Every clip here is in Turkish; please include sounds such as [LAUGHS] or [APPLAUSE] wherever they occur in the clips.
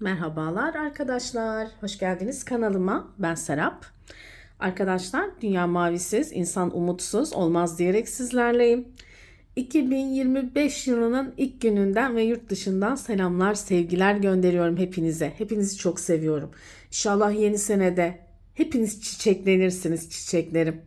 Merhabalar arkadaşlar. Hoş geldiniz kanalıma. Ben Serap. Arkadaşlar dünya mavisiz, insan umutsuz olmaz diyerek sizlerleyim. 2025 yılının ilk gününden ve yurt dışından selamlar, sevgiler gönderiyorum hepinize. Hepinizi çok seviyorum. İnşallah yeni senede hepiniz çiçeklenirsiniz çiçeklerim.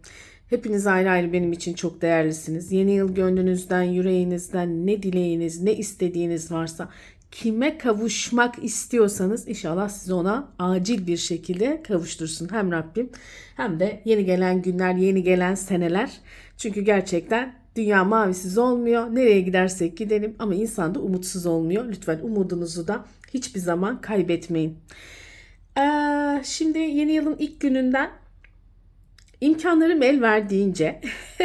Hepiniz ayrı ayrı benim için çok değerlisiniz. Yeni yıl gönlünüzden, yüreğinizden ne dileğiniz, ne istediğiniz varsa kime kavuşmak istiyorsanız inşallah sizi ona acil bir şekilde kavuştursun hem Rabbim hem de yeni gelen günler, yeni gelen seneler. Çünkü gerçekten dünya mavisiz olmuyor. Nereye gidersek gidelim ama insan da umutsuz olmuyor. Lütfen umudunuzu da hiçbir zaman kaybetmeyin. Ee, şimdi yeni yılın ilk gününden imkanlarım el verdiğince [LAUGHS]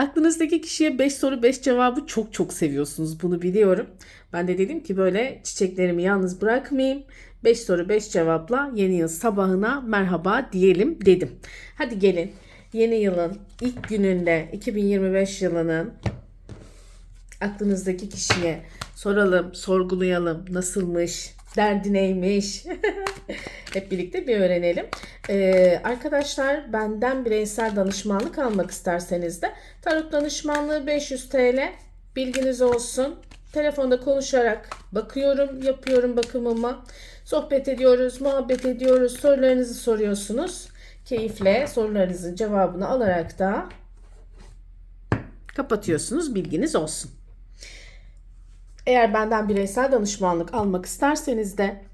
aklınızdaki kişiye 5 soru 5 cevabı çok çok seviyorsunuz. Bunu biliyorum. Ben de dedim ki böyle çiçeklerimi yalnız bırakmayayım. 5 soru 5 cevapla yeni yıl sabahına merhaba diyelim dedim. Hadi gelin yeni yılın ilk gününde 2025 yılının aklınızdaki kişiye soralım, sorgulayalım. Nasılmış, derdi neymiş? [LAUGHS] Hep birlikte bir öğrenelim. Ee, arkadaşlar benden bireysel danışmanlık almak isterseniz de tarot danışmanlığı 500 TL bilginiz olsun. Telefonda konuşarak bakıyorum, yapıyorum bakımımı. Sohbet ediyoruz, muhabbet ediyoruz, sorularınızı soruyorsunuz. Keyifle sorularınızın cevabını alarak da kapatıyorsunuz. Bilginiz olsun. Eğer benden bireysel danışmanlık almak isterseniz de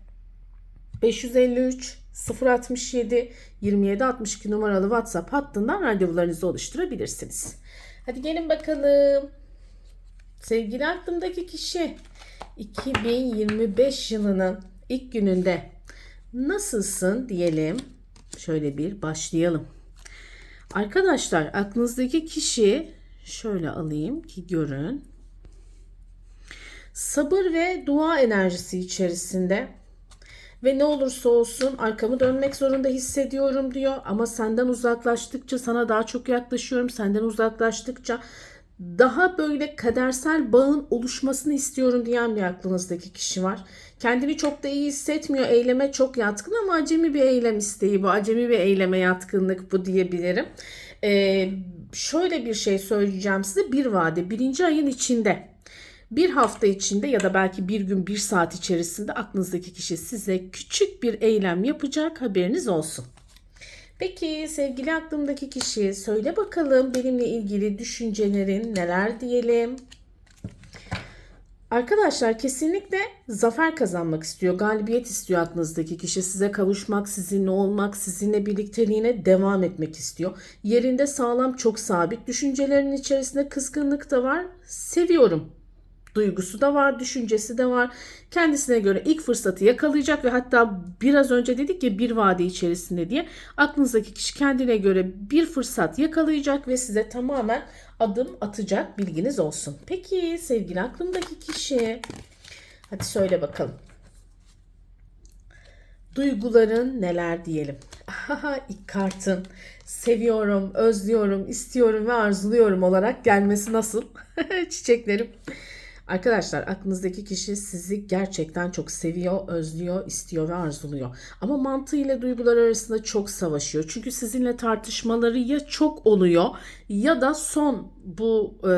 553 067 27 62 numaralı WhatsApp hattından randevularınızı oluşturabilirsiniz. Hadi gelin bakalım. Sevgili aklımdaki kişi 2025 yılının ilk gününde nasılsın diyelim. Şöyle bir başlayalım. Arkadaşlar aklınızdaki kişi şöyle alayım ki görün. Sabır ve dua enerjisi içerisinde ve ne olursa olsun arkamı dönmek zorunda hissediyorum diyor ama senden uzaklaştıkça sana daha çok yaklaşıyorum. Senden uzaklaştıkça daha böyle kadersel bağın oluşmasını istiyorum diyen bir aklınızdaki kişi var. Kendini çok da iyi hissetmiyor. Eyleme çok yatkın ama acemi bir eylem isteği bu. Acemi bir eyleme yatkınlık bu diyebilirim. Ee, şöyle bir şey söyleyeceğim size. Bir vade birinci ayın içinde bir hafta içinde ya da belki bir gün bir saat içerisinde aklınızdaki kişi size küçük bir eylem yapacak haberiniz olsun. Peki sevgili aklımdaki kişi söyle bakalım benimle ilgili düşüncelerin neler diyelim. Arkadaşlar kesinlikle zafer kazanmak istiyor, galibiyet istiyor aklınızdaki kişi. Size kavuşmak, sizinle olmak, sizinle birlikteliğine devam etmek istiyor. Yerinde sağlam, çok sabit. Düşüncelerinin içerisinde kızgınlık da var. Seviyorum duygusu da var, düşüncesi de var. Kendisine göre ilk fırsatı yakalayacak ve hatta biraz önce dedik ya bir vade içerisinde diye aklınızdaki kişi kendine göre bir fırsat yakalayacak ve size tamamen adım atacak bilginiz olsun. Peki sevgili aklımdaki kişi hadi söyle bakalım. Duyguların neler diyelim. Aha ilk kartın seviyorum, özlüyorum, istiyorum ve arzuluyorum olarak gelmesi nasıl? [LAUGHS] Çiçeklerim. Arkadaşlar aklınızdaki kişi sizi gerçekten çok seviyor, özlüyor, istiyor ve arzuluyor. Ama mantığı ile duygular arasında çok savaşıyor. Çünkü sizinle tartışmaları ya çok oluyor ya da son bu e,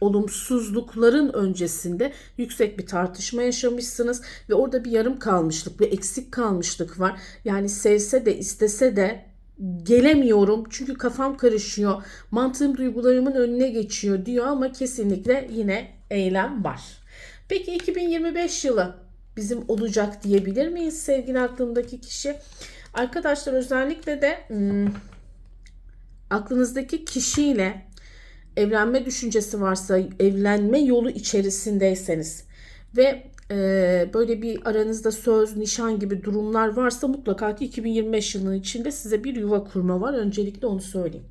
olumsuzlukların öncesinde yüksek bir tartışma yaşamışsınız ve orada bir yarım kalmışlık, bir eksik kalmışlık var. Yani sevse de istese de gelemiyorum çünkü kafam karışıyor. Mantığım duygularımın önüne geçiyor diyor ama kesinlikle yine eylem var. Peki 2025 yılı bizim olacak diyebilir miyiz sevgili aklımdaki kişi? Arkadaşlar özellikle de hmm, aklınızdaki kişiyle evlenme düşüncesi varsa evlenme yolu içerisindeyseniz ve e, böyle bir aranızda söz, nişan gibi durumlar varsa mutlaka ki 2025 yılının içinde size bir yuva kurma var. Öncelikle onu söyleyeyim.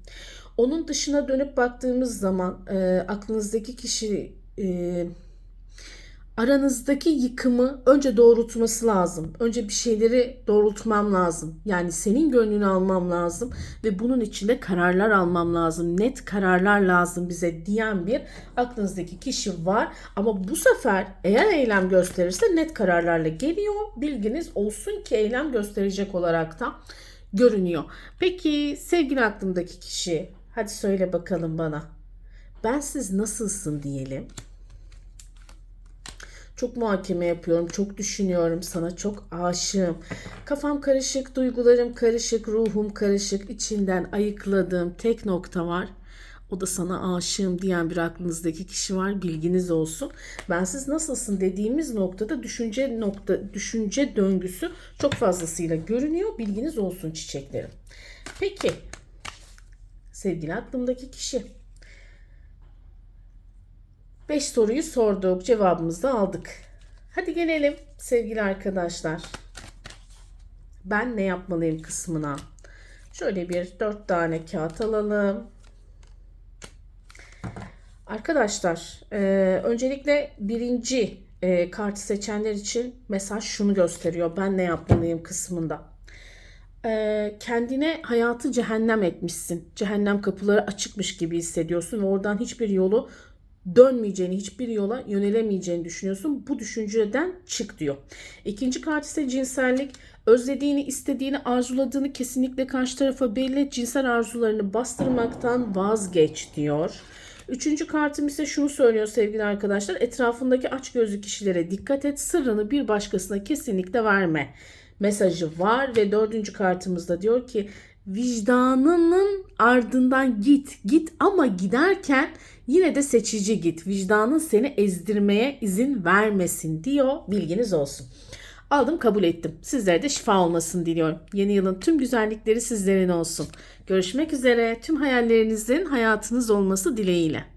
Onun dışına dönüp baktığımız zaman e, aklınızdaki kişi e, aranızdaki yıkımı önce doğrultması lazım. Önce bir şeyleri doğrultmam lazım. Yani senin gönlünü almam lazım ve bunun için de kararlar almam lazım. Net kararlar lazım bize diyen bir aklınızdaki kişi var. Ama bu sefer eğer eylem gösterirse net kararlarla geliyor. Bilginiz olsun ki eylem gösterecek olarak da görünüyor. Peki sevgili aklımdaki kişi hadi söyle bakalım bana. Ben siz nasılsın diyelim. Çok muhakeme yapıyorum, çok düşünüyorum sana, çok aşığım. Kafam karışık, duygularım karışık, ruhum karışık. İçinden ayıkladığım tek nokta var. O da sana aşığım diyen bir aklınızdaki kişi var. Bilginiz olsun. Ben siz nasılsın dediğimiz noktada düşünce nokta düşünce döngüsü çok fazlasıyla görünüyor. Bilginiz olsun çiçeklerim. Peki sevgili aklımdaki kişi 5 soruyu sorduk, cevabımızı da aldık. Hadi gelelim sevgili arkadaşlar. Ben ne yapmalıyım kısmına. Şöyle bir 4 tane kağıt alalım. Arkadaşlar, e, öncelikle birinci e, kartı seçenler için mesaj şunu gösteriyor. Ben ne yapmalıyım kısmında. E, kendine hayatı cehennem etmişsin. Cehennem kapıları açıkmış gibi hissediyorsun ve oradan hiçbir yolu dönmeyeceğini, hiçbir yola yönelemeyeceğini düşünüyorsun. Bu düşünceden çık diyor. İkinci kart ise cinsellik. Özlediğini, istediğini, arzuladığını kesinlikle karşı tarafa belli. Cinsel arzularını bastırmaktan vazgeç diyor. Üçüncü kartım ise şunu söylüyor sevgili arkadaşlar. Etrafındaki açgözlü kişilere dikkat et. Sırrını bir başkasına kesinlikle verme. Mesajı var ve dördüncü kartımızda diyor ki vicdanının ardından git. Git ama giderken yine de seçici git. Vicdanın seni ezdirmeye izin vermesin diyor. Bilginiz olsun. Aldım kabul ettim. Sizlere de şifa olmasını diliyorum. Yeni yılın tüm güzellikleri sizlerin olsun. Görüşmek üzere. Tüm hayallerinizin hayatınız olması dileğiyle.